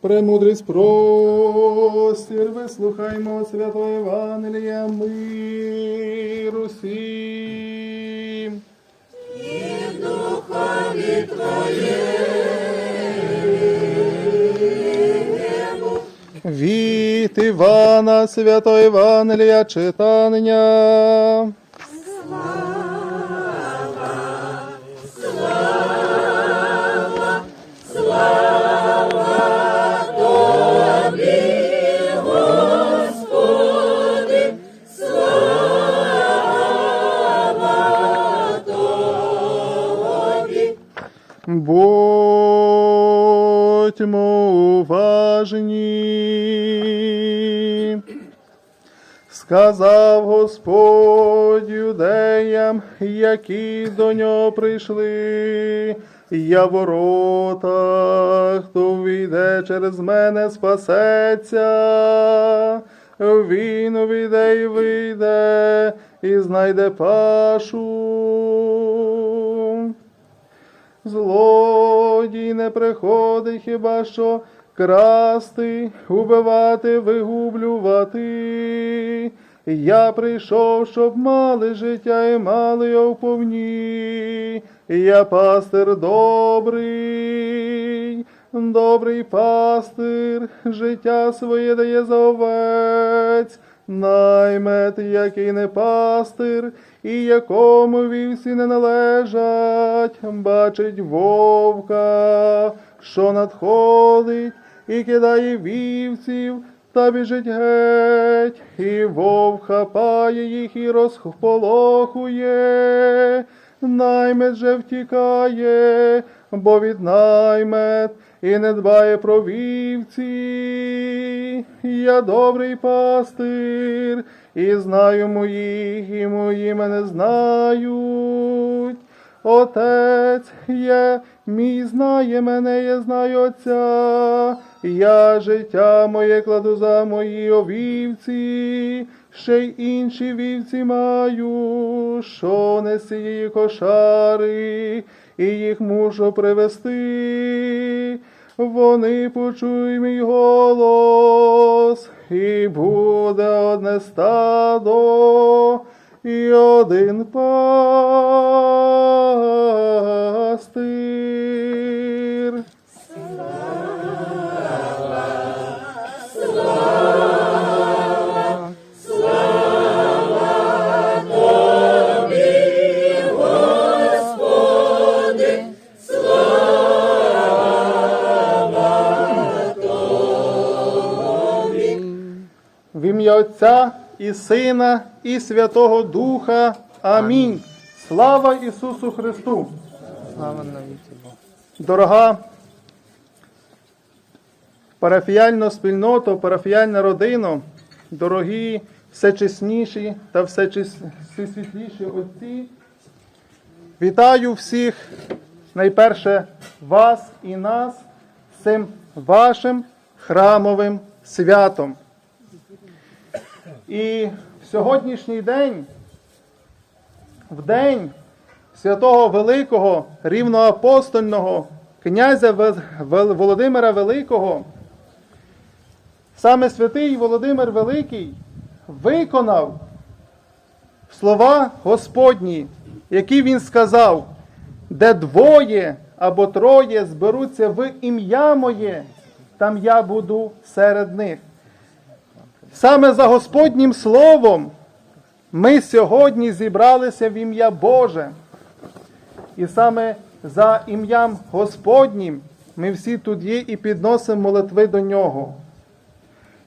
Премудрість простір, вислухаймо святого Євангелія миру всім. Від Івана Святого Євангелія читання. Уважні. Сказав Господь юдеям, які до нього прийшли. Я ворота, хто війде через мене, спасеться. Він увійде і вийде, і знайде пашу. Злодій не приходить хіба що красти, убивати, вигублювати. Я прийшов, щоб мали життя і мали його вповні. Я пастир добрий, добрий пастир, життя своє дає за овець. Наймет, який не пастир, і якому вівці не належать, бачить вовка, що надходить, і кидає вівців, та біжить геть, і вовк хапає їх і розполохує. Наймет же втікає, бо від наймет і не дбає про вівці. Я добрий пастир, і знаю моїх, і мої мене знають. Отець є, мій знає мене, я знаю Отця. Я життя моє кладу за мої овівці, ще й інші вівці маю, що не з кошари, і їх мушу привести. Вони почуй мій голос, і буде одне стадо, і один пастир. Отця і Сина, і Святого Духа. Амінь. Слава Ісусу Христу! Слава Дорога парафіяльна спільнота, парафіяльна родина, дорогі всечесніші та всесвітліші отці, вітаю всіх, найперше вас і нас з цим вашим храмовим святом. І в сьогоднішній день, в день святого Великого рівноапостольного князя Володимира Великого, саме святий Володимир Великий виконав слова Господні, які він сказав, де двоє або троє зберуться в ім'я моє, там я буду серед них. Саме за Господнім Словом ми сьогодні зібралися в ім'я Боже. І саме за ім'ям Господнім ми всі тут є і підносимо молитви до Нього.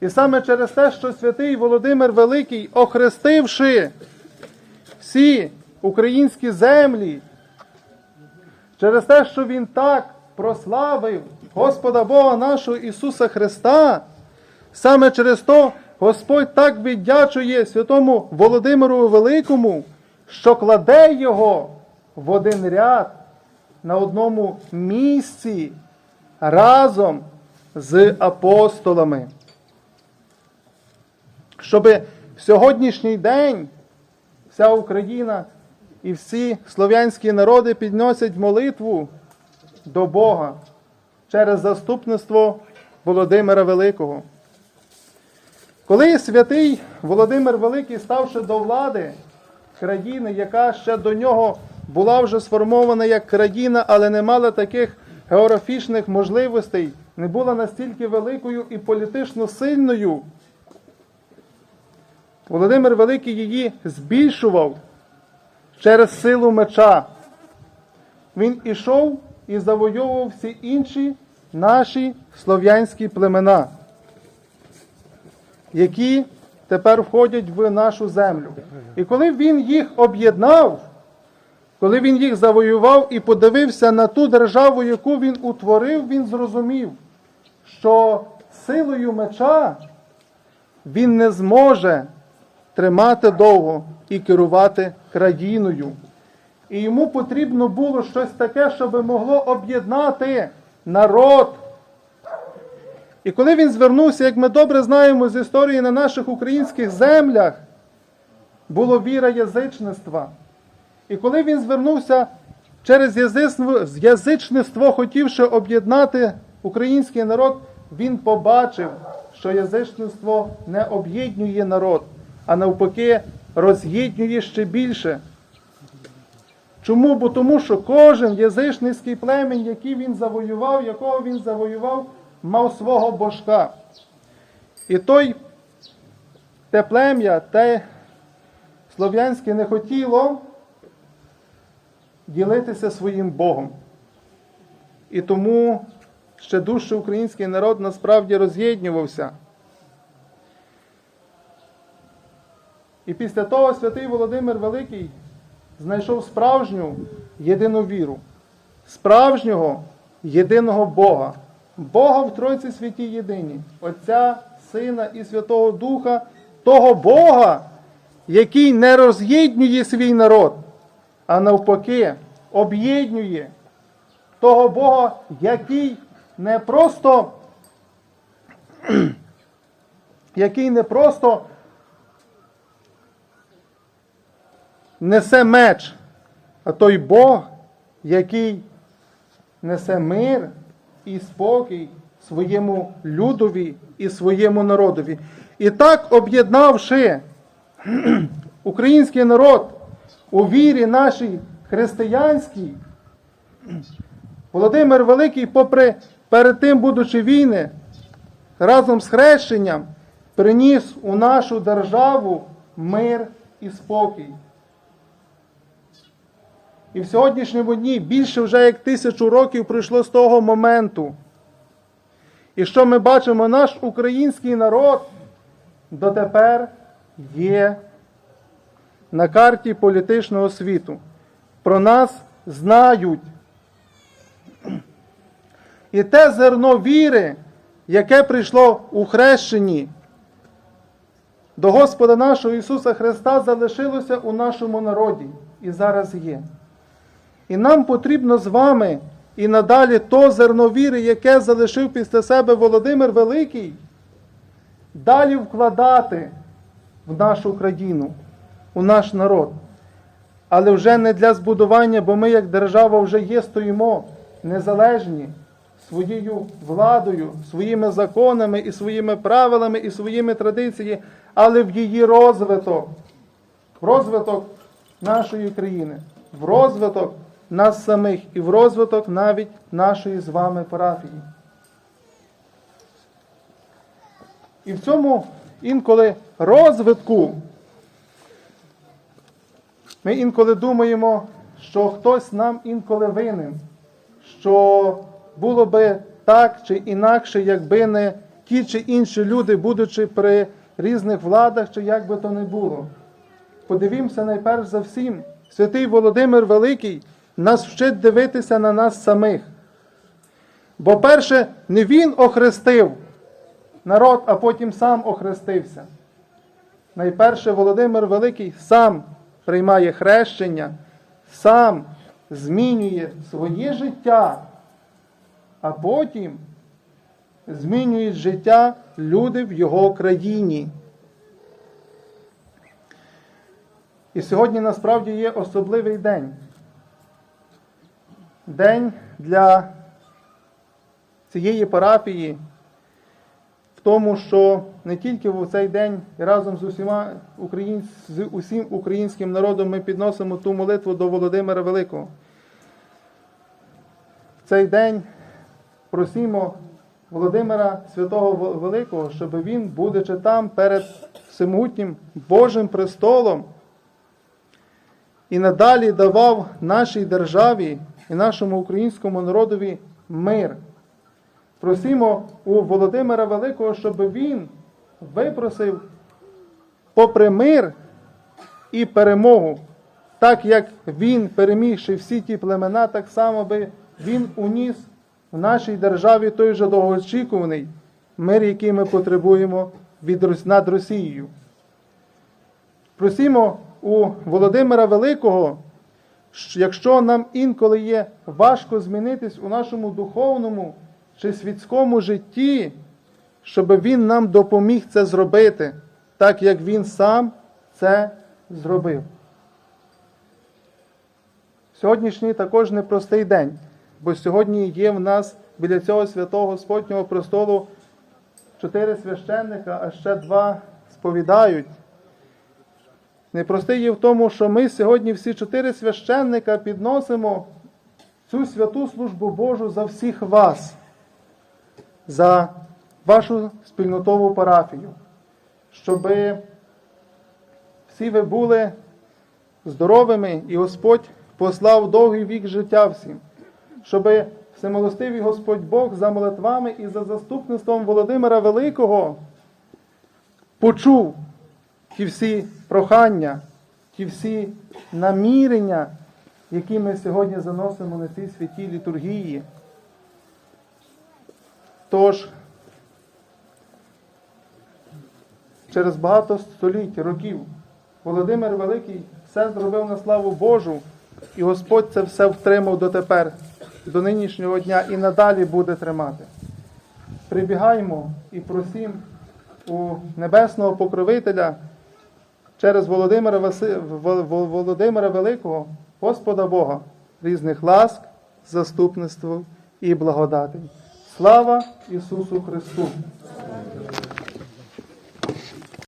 І саме через те, що святий Володимир Великий, охрестивши всі українські землі, через те, що Він так прославив Господа Бога нашого Ісуса Христа, саме через то Господь так віддячує святому Володимиру Великому, що кладе його в один ряд на одному місці разом з апостолами. Щоб в сьогоднішній день вся Україна і всі слов'янські народи підносять молитву до Бога через заступництво Володимира Великого. Коли святий Володимир Великий, ставши до влади країни, яка ще до нього була вже сформована як країна, але не мала таких географічних можливостей, не була настільки великою і політично сильною, Володимир Великий її збільшував через силу меча. Він ішов і завойовував всі інші наші слов'янські племена, які тепер входять в нашу землю. І коли він їх об'єднав, коли він їх завоював і подивився на ту державу, яку він утворив, він зрозумів, що силою меча він не зможе тримати довго і керувати країною. І йому потрібно було щось таке, щоб могло об'єднати народ. І коли він звернувся, як ми добре знаємо з історії на наших українських землях, було віра язичництва. І коли він звернувся через язичництво, хотівши об'єднати український народ, він побачив, що язичництво не об'єднує народ, а навпаки роз'єднує ще більше. Чому? Бо тому, що кожен язичницький племінь, який він завоював, якого він завоював, мав свого божка. І той те плем'я, те слов'янське не хотіло ділитися своїм Богом. І тому ще дужче український народ насправді роз'єднювався. І після того святий Володимир Великий знайшов справжню єдину віру, справжнього єдиного Бога, Бога в Тройці святі єдині, Отця, Сина і Святого Духа, того Бога, який не роз'єднує свій народ, а навпаки об'єднує того Бога, який не просто, який не просто несе меч, а той Бог, який несе мир і спокій своєму людові і своєму народові. І так, об'єднавши український народ у вірі нашій християнській, Володимир Великий, попри перед тим, будучи війни, разом з хрещенням, приніс у нашу державу мир і спокій. І в сьогоднішньому дні більше вже як тисячу років пройшло з того моменту. І що ми бачимо, наш український народ дотепер є на карті політичного світу. Про нас знають. І те зерно віри, яке прийшло у хрещенні до Господа нашого Ісуса Христа, залишилося у нашому народі і зараз є. І нам потрібно з вами і надалі то зерно віри, яке залишив після себе Володимир Великий, далі вкладати в нашу країну, у наш народ. Але вже не для збудування, бо ми, як держава, вже є, стоїмо незалежні своєю владою, своїми законами і своїми правилами і своїми традиціями, але в її розвиток, в розвиток нашої країни, в розвиток нас самих і в розвиток навіть нашої з вами парафії. І в цьому інколи розвитку ми інколи думаємо, що хтось нам інколи винен, що було би так чи інакше, якби не ті чи інші люди, будучи при різних владах, чи як би то не було. Подивімося найперш за всім, святий Володимир Великий нас вчить дивитися на нас самих. Бо перше, не він охрестив народ, а потім сам охрестився. Найперше Володимир Великий сам приймає хрещення, сам змінює своє життя, а потім змінюють життя люди в його країні. І сьогодні насправді є особливий день. День для цієї парафії, в тому, що не тільки в цей день разом з усіма українсь... з усім українським народом ми підносимо ту молитву до Володимира Великого. В цей день просимо Володимира Святого Великого, щоб він, будучи там перед всемогутнім Божим престолом, і надалі давав нашій державі і нашому українському народові мир. Просимо у Володимира Великого, щоб він випросив, попри мир і перемогу, так як він, перемігши всі ті племена, так само би він уніс в нашій державі той же довгоочікуваний мир, який ми потребуємо від, над Росією. Просімо у Володимира Великого, якщо нам інколи є важко змінитись у нашому духовному чи світському житті, щоб він нам допоміг це зробити, так як він сам це зробив. Сьогоднішній також непростий день, бо сьогодні є в нас біля цього святого Господнього престолу чотири священника, а ще два сповідають. Непростий є в тому, що ми сьогодні всі чотири священника підносимо цю святу службу Божу за всіх вас, за вашу спільнотову парафію, щоб всі ви були здоровими і Господь послав довгий вік життя всім, щоб всемилостивий Господь Бог за молитвами і за заступництвом Володимира Великого почув ті всі прохання, ті всі намірення, які ми сьогодні заносимо на цій святій літургії. Тож, через багато століть, років, Володимир Великий все зробив на славу Божу, і Господь це все втримав дотепер, до нинішнього дня і надалі буде тримати. Прибігаємо і просім у небесного покровителя через Володимира, Васи... Вол- Вол- Володимира Великого, Господа Бога, різних ласк, заступництв і благодати. Слава Ісусу Христу!